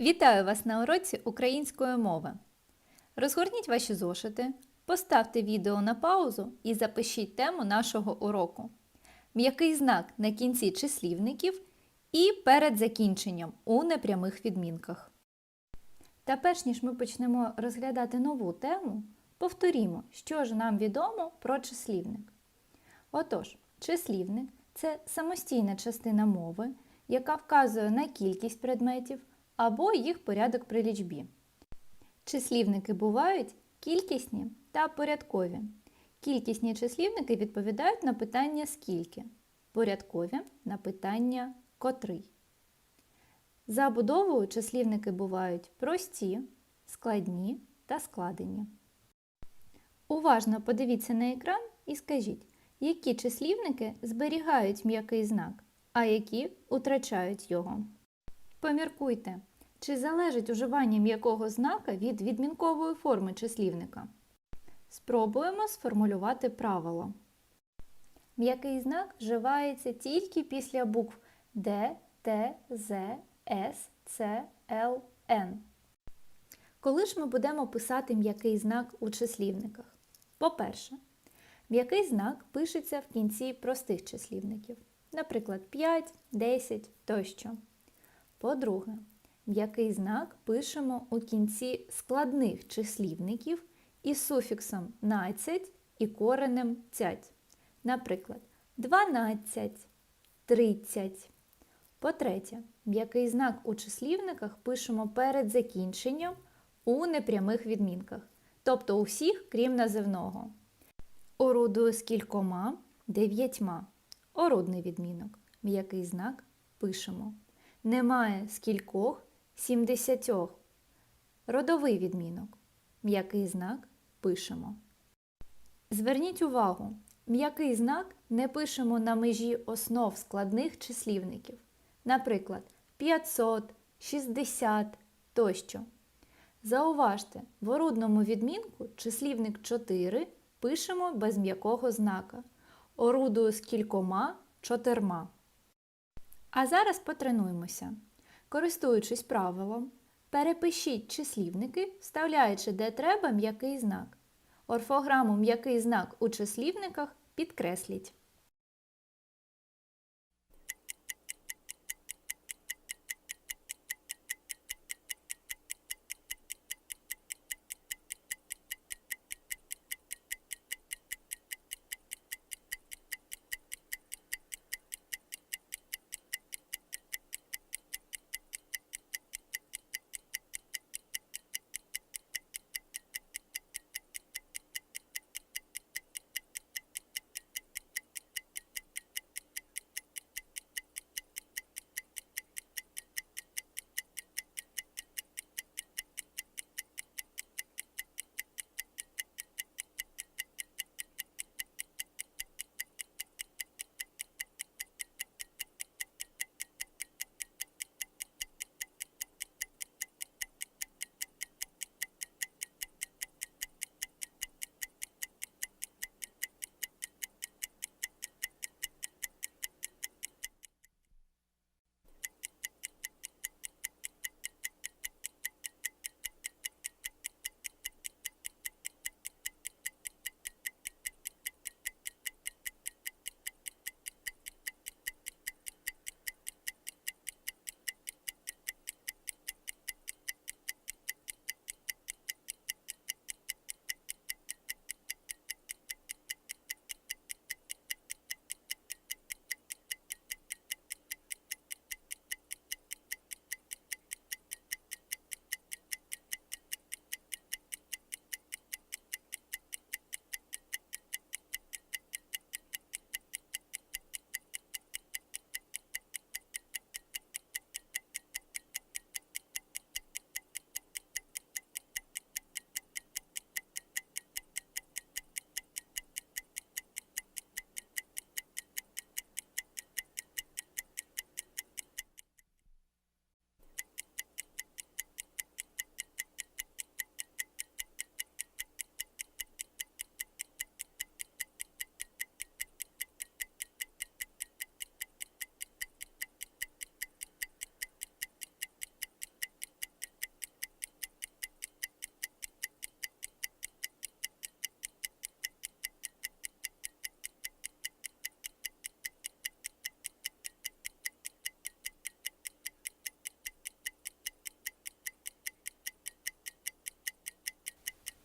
Вітаю вас на уроці української мови. Розгорніть ваші зошити, поставте відео на паузу і запишіть тему нашого уроку. М'який знак на кінці числівників і перед закінченням у непрямих відмінках. Та перш ніж ми почнемо розглядати нову тему, повторімо, що ж нам відомо про числівник. Отож, числівник це самостійна частина мови, яка вказує на кількість предметів або їх порядок при лічбі. Числівники бувають кількісні та порядкові. Кількісні числівники відповідають на питання скільки, порядкові на питання котрий. За будовою числівники бувають прості, складні та складені. Уважно подивіться на екран і скажіть, які числівники зберігають м'який знак, а які утрачають його. Поміркуйте, чи залежить уживання м'якого знака від відмінкової форми числівника. Спробуємо сформулювати правило. М'який знак вживається тільки після букв Д, Т, З, С, Ц, Л, Н. Коли ж ми будемо писати м'який знак у числівниках? По-перше, м'який знак пишеться в кінці простих числівників, наприклад, 5, 10 тощо. По-друге, який знак пишемо у кінці складних числівників із суфіксом нацять і коренем цять. Наприклад, 12, 30. По-третє, м'який знак у числівниках пишемо перед закінченням у непрямих відмінках, тобто у всіх, крім називного. Орудую з кількома дев'ятьма. Орудний відмінок. М'який знак пишемо. Немає з кількох 70. Родовий відмінок. М'який знак пишемо. Зверніть увагу, м'який знак не пишемо на межі основ складних числівників. Наприклад, 500, 60 тощо. Зауважте, в орудному відмінку числівник 4 пишемо без м'якого знака. Орудую з кількома чотирма. А зараз потренуємося. Користуючись правилом, перепишіть числівники, вставляючи де треба м'який знак. Орфограму м'який знак у числівниках підкресліть.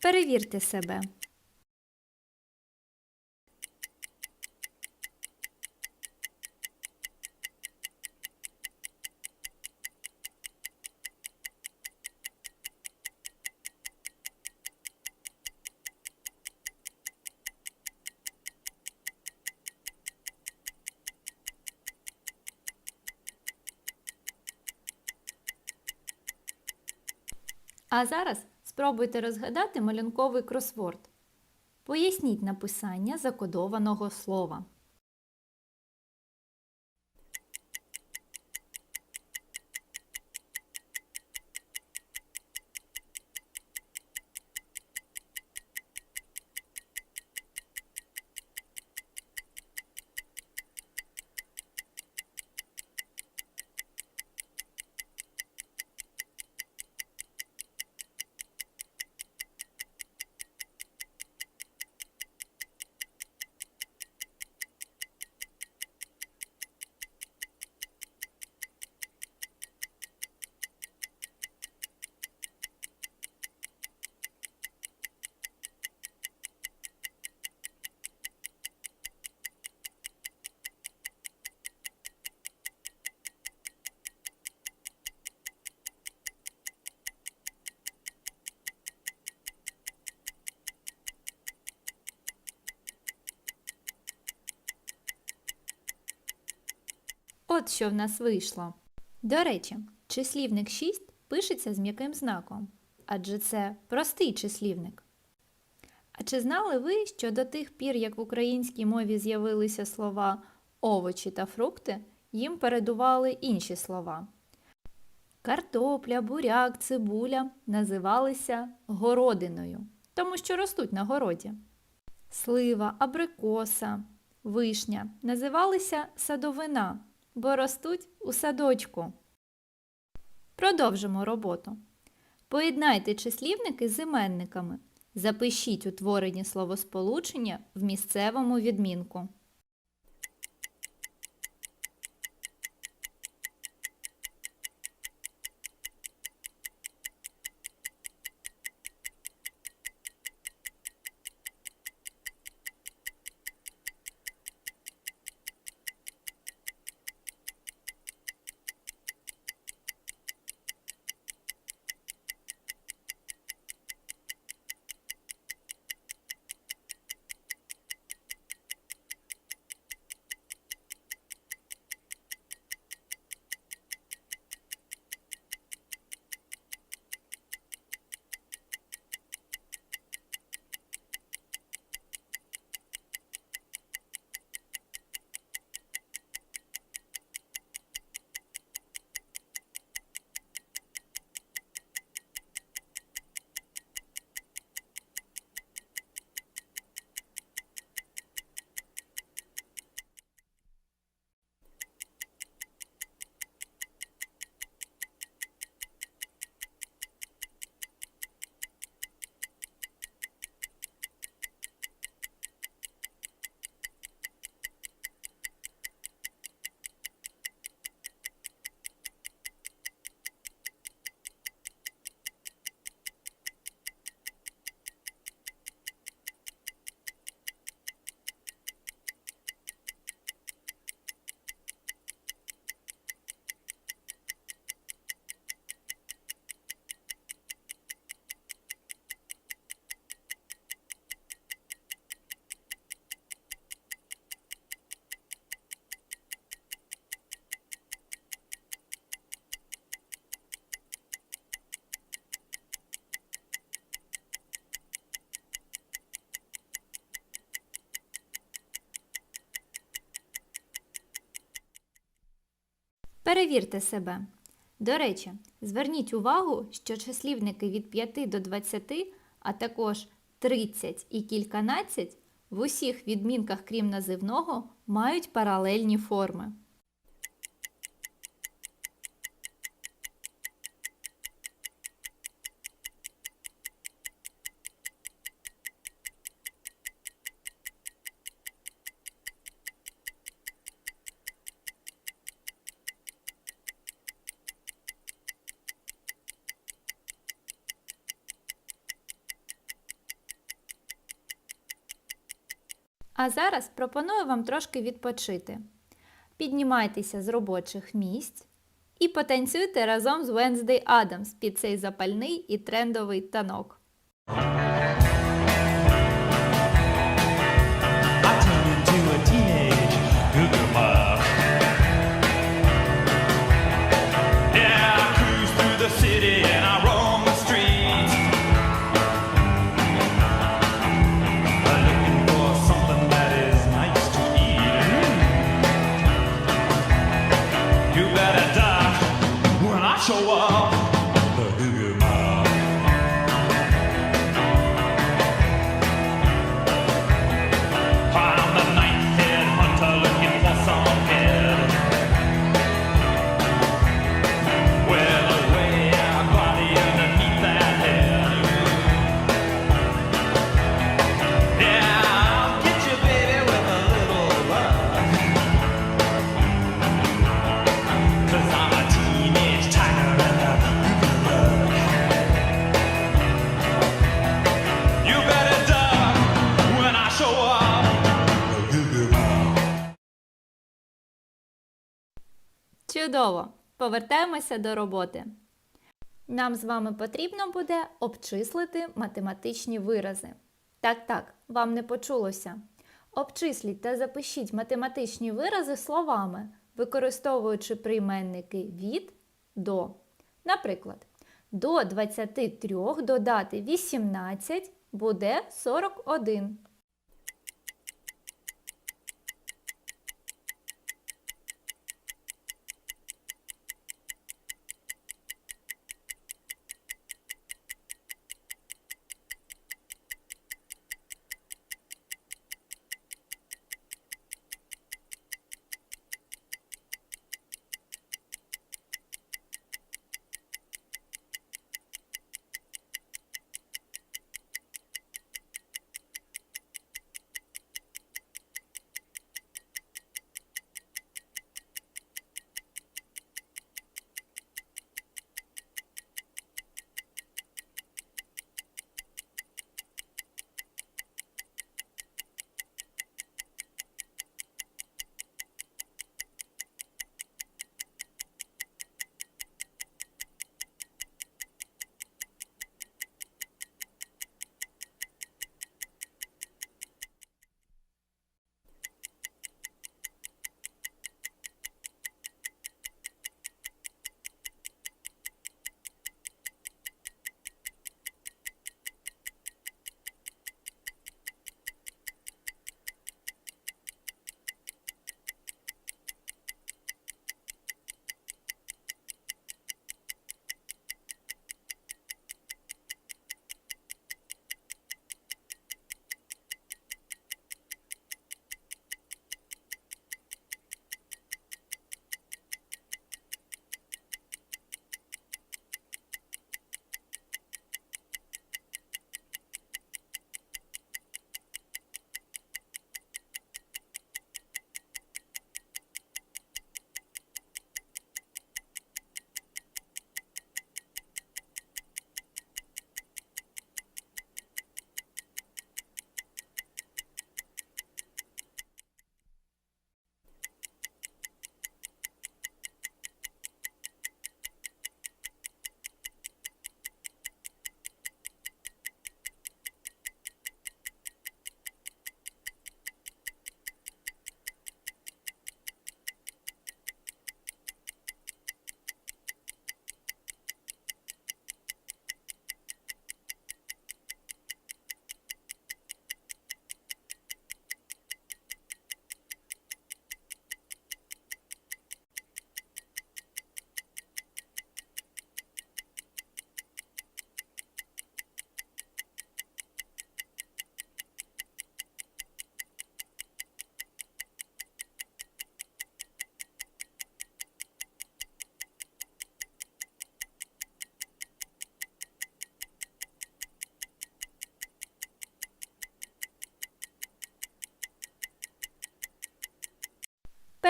Перевірте себе. А зараз спробуйте розгадати малюнковий кросворд. Поясніть написання закодованого слова. От що в нас вийшло. До речі, числівник 6 пишеться з м'яким знаком, адже це простий числівник. А чи знали ви, що до тих пір, як в українській мові з'явилися слова овочі та фрукти, їм передували інші слова? Картопля, буряк, цибуля називалися городиною, тому що ростуть на городі. Слива, абрикоса, вишня називалися садовина, бо ростуть у садочку. Продовжимо роботу. Поєднайте числівники з іменниками. Запишіть утворені словосполучення в місцевому відмінку. Перевірте себе. До речі, зверніть увагу, що числівники від 5 до 20, а також 30 і кільканадцять в усіх відмінках, крім називного, мають паралельні форми. А зараз пропоную вам трошки відпочити. Піднімайтеся з робочих місць і потанцюйте разом з Wednesday Adams під цей запальний і трендовий танок. Чудово! Повертаємося до роботи. Нам з вами потрібно буде обчислити математичні вирази. Так, так, вам не почулося. Обчисліть та запишіть математичні вирази словами, використовуючи прийменники від до. Наприклад, до 23 додати 18 буде 41.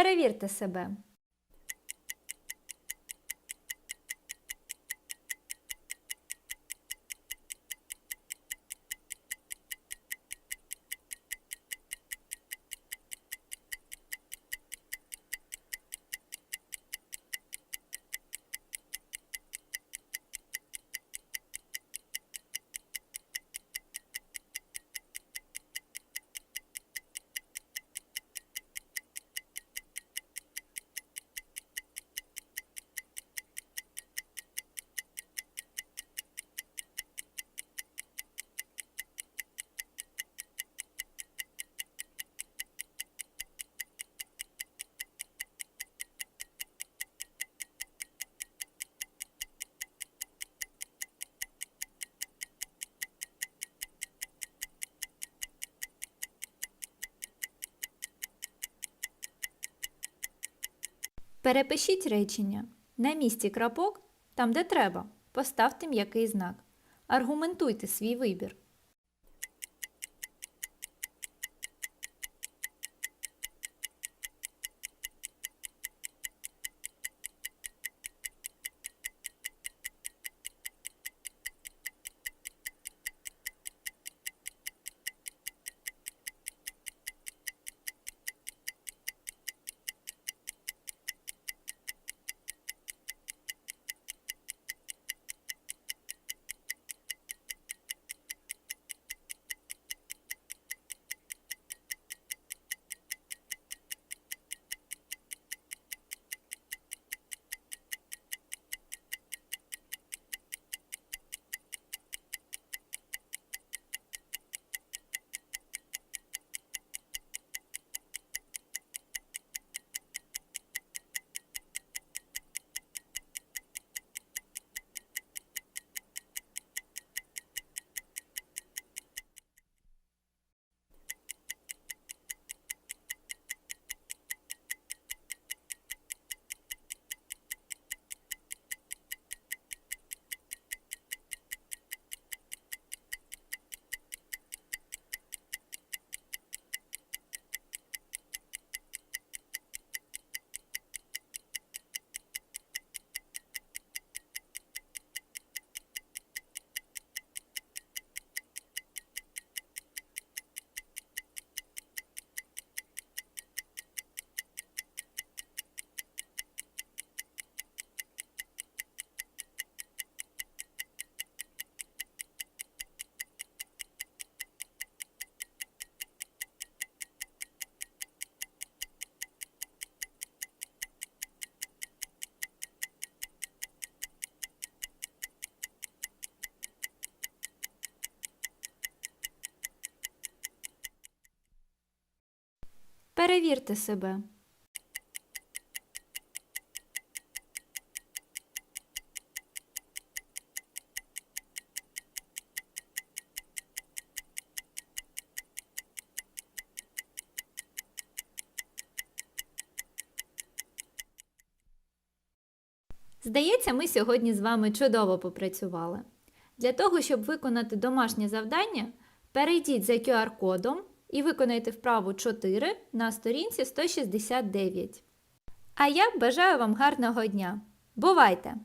Перевірте себе. Перепишіть речення. На місці крапок, там де треба, поставте м'який знак. Аргументуйте свій вибір. Перевірте себе. Здається, ми сьогодні з вами чудово попрацювали. Для того, щоб виконати домашнє завдання, перейдіть за QR-кодом і виконайте вправу 4 на сторінці 169. А я бажаю вам гарного дня. Бувайте!